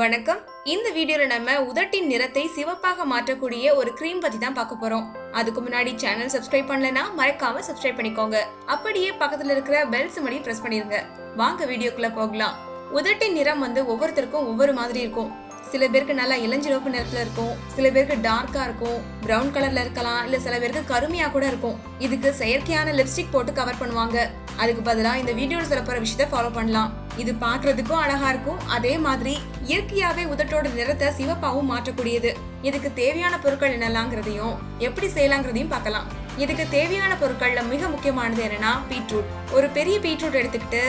வணக்கம். இந்த வீடியோல நம்ம உதட்டின் நிறத்தை சிவப்பாக மாற்றக்கூடிய ஒரு க்ரீம் பத்தி தான் பார்க்க போறோம். அதுக்கு முன்னாடி சேனல் சப்ஸ்கிரைப் பண்ணலனா மறக்காம சப்ஸ்கிரைப் பண்ணிக்கோங்க. அப்படியே பக்கத்துல இருக்கிற பெல் சிம்மடி பிரஸ் பண்ணிருங்க. வாங்க வீடியோக்குள்ள போகலாம். உதட்டின் நிறம் வந்து ஒவ்வொருத்தருக்கும் ஒவ்வொரு மாதிரி இருக்கும். சில பேருக்கு நல்லா இளஞ்சிவப்பு நிறத்துல இருக்கும். சில பேருக்கு டார்க்கா இருக்கும். பிரவுன் கலர்ல இருக்கலாம். இல்ல சில பேருக்கு கருமையா கூட இருக்கும். இதுக்கு செயற்கையான லிப்ஸ்டிக் போட்டு கவர் பண்ணுவாங்க. அதுக்கு பதிலாக இந்த வீடியோல சொல்ல போற விஷயத்த ஃபாலோ பண்ணலாம். இது பார்க்கறதுக்கும் அழகா இருக்கும். அதே மாதிரி இயற்கையாவே உதட்டோட நிறத்தை சிவப்பாவும் மாற்றக்கூடியது. இதுக்கு தேவையான பொருட்கள் என்னலாங்கிறதையும் எப்படி செய்யலாங்கிறதையும் பார்க்கலாம். இதுக்கு தேவையான பொருட்கள்ல மிக முக்கியமானது என்னன்னா பீட்ரூட். ஒரு பெரிய பீட்ரூட் எடுத்துக்கிட்டு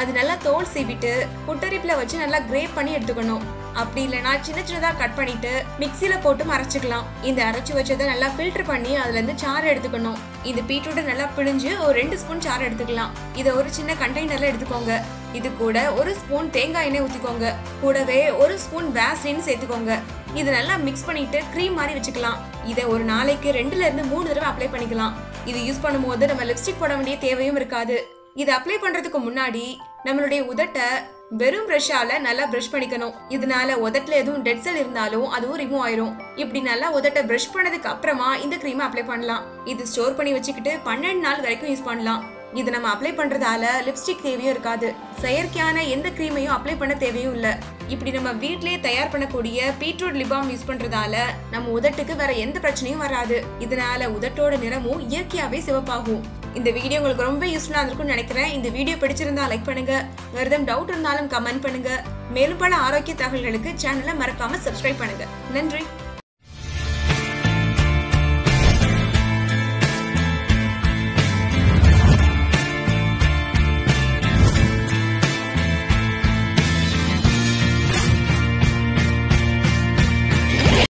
அது நல்லா தோல் சீவிட்டு புட்டரிப்புல வச்சு நல்லா கிரேப் பண்ணி எடுத்துக்கணும். அப்படி இல்லைன்னா சின்ன சின்னதா கட் பண்ணிட்டு மிக்சியில போட்டு அரைச்சிக்கலாம் இந்த அரைச்சு வச்சதை நல்லா ஃபில்டர் பண்ணி அதுல இருந்து சாறு எடுத்துக்கணும். இந்த பீட்ரூட்டை நல்லா பிழிஞ்சு ஒரு ரெண்டு ஸ்பூன் சாறு எடுத்துக்கலாம். இதை ஒரு சின்ன கண்டெய்னர்ல எடுத்துக்கோங்க. இது கூட ஒரு ஸ்பூன் தேங்காய் எண்ணெய் ஊற்றிக்கோங்க கூடவே ஒரு ஸ்பூன் வேஸ்லின் சேர்த்துக்கோங்க. இது நல்லா மிக்ஸ் பண்ணிட்டு க்ரீம் மாதிரி வச்சுக்கலாம். இதை ஒரு நாளைக்கு ரெண்டுல இருந்து மூணு தடவை அப்ளை பண்ணிக்கலாம். இது யூஸ் பண்ணும்போது நம்ம லிப்ஸ்டிக் போட வேண்டிய தேவையும் இருக்காது. இது அப்ளை பண்றதுக்கு முன்னாடி நம்மளுடைய உதட்டை வெறும் ப்ரஷால நல்லா ப்ரஷ் பண்ணிக்கணும். இதனால உதட்டுல எதுவும் டெட் செல் இருந்தாலும் அதுவும் ரிமூவ் ஆயிரும். இப்படி நல்லா உதட்ட ப்ரஷ் பண்ணதுக்கு அப்புறமா இந்த க்ரீமை அப்ளை பண்ணலாம். இது ஸ்டோர் பண்ணி வச்சுக்கிட்டு பன்னெண்டு நாள் வரைக்கும் யூஸ் பண்ணலாம். இது நம்ம அப்ளை பண்றதால லிப்ஸ்டிக் தேவையும் இருக்காது. செயற்கையான எந்த க்ரீமையும் அப்ளை பண்ண தேவையும் இல்ல. இப்படி நம்ம வீட்லயே தயார் பண்ணக்கூடிய பீட்ரூட் லிபாம் யூஸ் பண்றதால நம்ம உதட்டுக்கு வேற எந்த பிரச்சனையும் வராது. இதனால உதட்டோட நிறமும் இயற்கையாவே சிவப்பாகும். இந்த வீடியோ உங்களுக்கு ரொம்ப யூஸ்ஃபுல்லா இருக்கும்னு நினைக்கிறேன். இந்த வீடியோ பிடிச்சிருந்தா லைக் பண்ணுங்க. வேற எதுவும் டவுட் இருந்தாலும் கமெண்ட் பண்ணுங்க. மேலும் பல ஆரோக்கிய தகவல்களுக்கு சேனலை மறக்காம சப்ஸ்கிரைப் பண்ணுங்க. நன்றி.